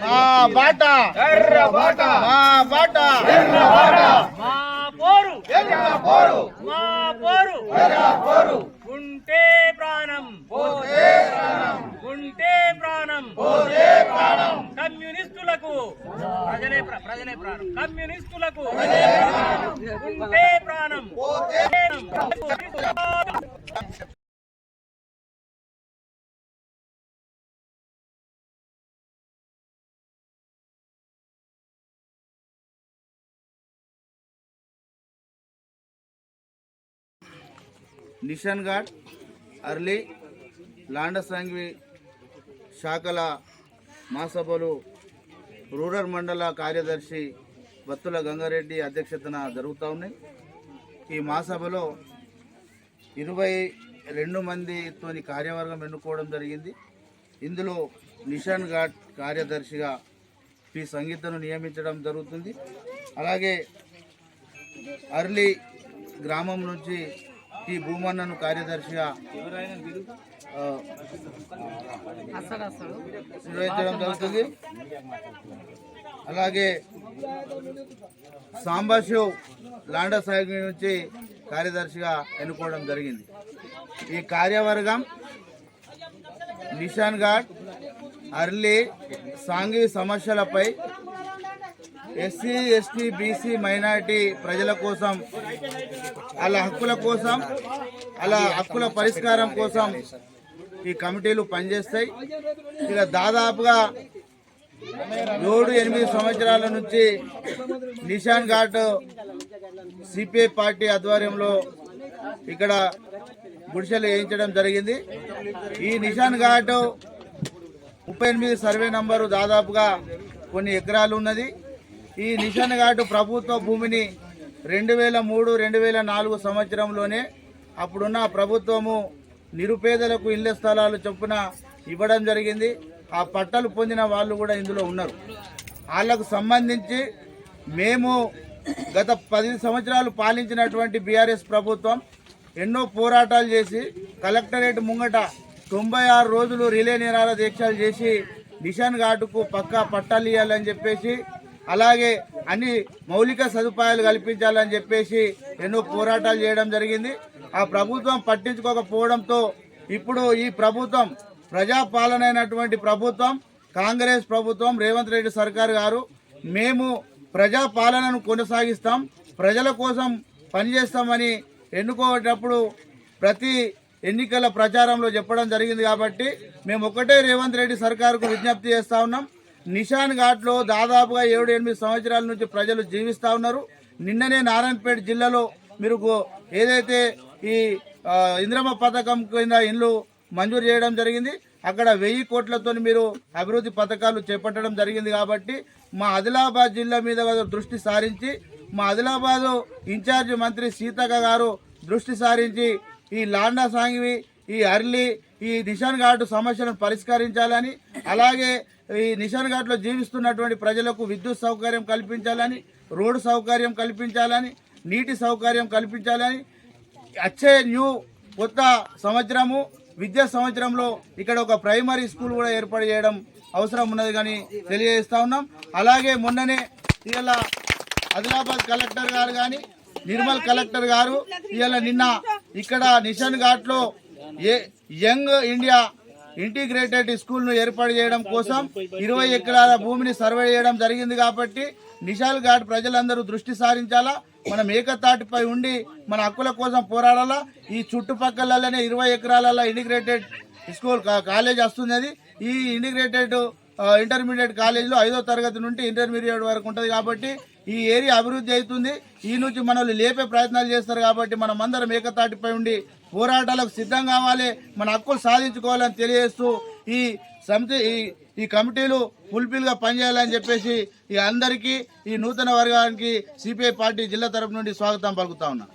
మా బాట ఎర్ర బాట మా బాట. ఎర్ర బాట. మా పోరు. ఎర్ర పోరు మా పోరు. ఎర్ర పోరు ఉంటే ప్రాణం. పోతే ప్రాణం. ఉంటే ప్రాణం. పోతే ప్రాణం. కమ్యూనిస్టులకు. ప్రజలే ప్ర- ప్రజలే ప్రాణం. కమ్యూనిస్టులకు. ఉంటే ప్రాణం. పోతే నిషన్ ఘాట్ అర్లీ లాండసాంగ్వి శాఖల మహాసభలు రూరల్ మండల కార్యదర్శి బత్తుల గంగారెడ్డి అధ్యక్షతన జరుగుతూ ఉన్నాయి. ఈ మహాసభలో ఇరవై రెండు మందితో కార్యవర్గం ఎన్నుకోవడం జరిగింది. ఇందులో నిషాన్ ఘాట్ కార్యదర్శిగా పి. సంగీతను నియమించడం జరుగుతుంది. అలాగే అర్లీ గ్రామం నుంచి టి భూమన్నను కార్యదర్శిగా ఆ, నిర్వహించడం జరుగుతుంది. అలాగే సాంబాశివ్ లాండా సాహిబ్ నుంచి కార్యదర్శిగా ఎన్నుకోవడం జరిగింది. ఈ కార్యవర్గం నిషాన్ ఘాట్ అర్లీ సాంఘిక సమస్యలపై ఎస్సీ ఎస్టీ బీసీ మైనారిటీ ప్రజల కోసం వాళ్ళ హక్కుల కోసం వాళ్ళ హక్కుల పరిష్కారం కోసం ఈ కమిటీలు పనిచేస్తాయి. ఇక దాదాపుగా ఏడు ఎనిమిది సంవత్సరాల నుంచి నిషాన్ ఘాట్ సిపిఐ పార్టీ ఆధ్వర్యంలో ఇక్కడ గుడిసెలు వేయించడం జరిగింది. ఈ నిషాన్ ఘాట్ ముప్పై ఎనిమిది సర్వే నంబరు దాదాపుగా కొన్ని ఎకరాలు ఉన్నది. ఈ నిషాన్ ఘాట్ ప్రభుత్వ భూమిని రెండు వేల మూడు రెండు వేల నాలుగు సంవత్సరంలోనే అప్పుడున్న ప్రభుత్వము నిరుపేదలకు ఇళ్ళ స్థలాలు చొప్పున ఇవ్వడం జరిగింది. ఆ పట్టాలు పొందిన వాళ్ళు కూడా ఇందులో ఉన్నారు. వాళ్ళకు సంబంధించి మేము గత పది సంవత్సరాలు పాలించినటువంటి బీఆర్ఎస్ ప్రభుత్వం ఎన్నో పోరాటాలు చేసి కలెక్టరేట్ ముంగట తొంభై ఆరు రోజులు రిలే నిరాల దీక్షలు చేసి నిషాన్ ఘాటుకు పక్కా పట్టాలు ఇవ్వాలని చెప్పేసి అలాగే అన్ని మౌలిక సదుపాయాలు కల్పించాలని చెప్పేసి ఎన్నో పోరాటాలు చేయడం జరిగింది. ఆ ప్రభుత్వం పట్టించుకోకపోవడంతో ఇప్పుడు ఈ ప్రభుత్వం ప్రజాపాలనైనటువంటి ప్రభుత్వం కాంగ్రెస్ ప్రభుత్వం రేవంత్ రెడ్డి సర్కార్ గారు మేము ప్రజాపాలనను కొనసాగిస్తాం ప్రజల కోసం పనిచేస్తామని ఎన్నుకోటప్పుడు ప్రతి ఎన్నికల ప్రచారంలో చెప్పడం జరిగింది కాబట్టి మేము ఒకటే రేవంత్ రెడ్డి సర్కారుకు విజ్ఞప్తి చేస్తా ఉన్నాం. నిషాన్ ఘాట్లో దాదాపుగా ఏడు ఎనిమిది సంవత్సరాల నుంచి ప్రజలు జీవిస్తూ ఉన్నారు. నిన్ననే నారాయణపేట జిల్లాలో మీరు ఏదైతే ఈ ఇంద్రమ పథకం కింద ఇండ్లు మంజూరు చేయడం జరిగింది అక్కడ వెయ్యి కోట్లతో మీరు అభివృద్ధి పథకాలు చేపట్టడం జరిగింది కాబట్టి మా ఆదిలాబాద్ జిల్లా మీద దృష్టి సారించి మా ఆదిలాబాదు ఇన్ఛార్జ్ మంత్రి సీతక్క గారు దృష్టి సారించి ఈ లాండా సాంగివి ఈ అర్లీ ఈ నిషాన్ ఘాట్ సమస్యలను పరిష్కరించాలని అలాగే ఈ నిషాన్ ఘాట్లో జీవిస్తున్నటువంటి ప్రజలకు విద్యుత్ సౌకర్యం కల్పించాలని రోడ్డు సౌకర్యం కల్పించాలని నీటి సౌకర్యం కల్పించాలని వచ్చే న్యూ కొత్త సంవత్సరము విద్యా సంవత్సరంలో ఇక్కడ ఒక ప్రైమరీ స్కూల్ కూడా ఏర్పాటు చేయడం అవసరం ఉన్నది కానీ తెలియజేస్తా ఉన్నాం. అలాగే మొన్ననే ఇలా ఆదిలాబాద్ కలెక్టర్ గారు కానీ నిర్మల్ కలెక్టర్ గారు ఇవాళ నిన్న ఇక్కడ నిషాన్ ఘాట్లో యంగ్ ఇండియా ఇంటిగ్రేటెడ్ స్కూల్ను ఏర్పాటు చేయడం కోసం ఇరవై ఎకరాల భూమిని సర్వే చేయడం జరిగింది కాబట్టి నిషాల్ ఘాట్ ప్రజలందరూ దృష్టి సారించాలా? మనం ఏకతాటిపై ఉండి మన హక్కుల కోసం పోరాడాలా? ఈ చుట్టుపక్కలనే ఇరవై ఎకరాల ఇంటిగ్రేటెడ్ స్కూల్ కాలేజ్ వస్తుంది ఈ ఇంటిగ్రేటెడ్ ఇంటర్మీడియట్ కాలేజీలో ఐదో తరగతి నుండి ఇంటర్మీడియట్ వరకు ఉంటుంది కాబట్టి ఈ ఏరియా అభివృద్ధి అవుతుంది. ఈ నుంచి మనల్ని లేపే ప్రయత్నాలు చేస్తారు కాబట్టి మనం అందరం ఏకతాటిపై ఉండి పోరాటాలకు సిద్ధం కావాలి మన హక్కులు సాధించుకోవాలని తెలియజేస్తూ ఈ సమితి ఈ ఈ కమిటీలు ఫుల్ఫిల్గా పనిచేయాలని చెప్పేసి ఈ అందరికీ ఈ నూతన వర్గానికి సిపిఐ పార్టీ జిల్లా తరపు నుండి స్వాగతం పలుకుతా ఉన్నా.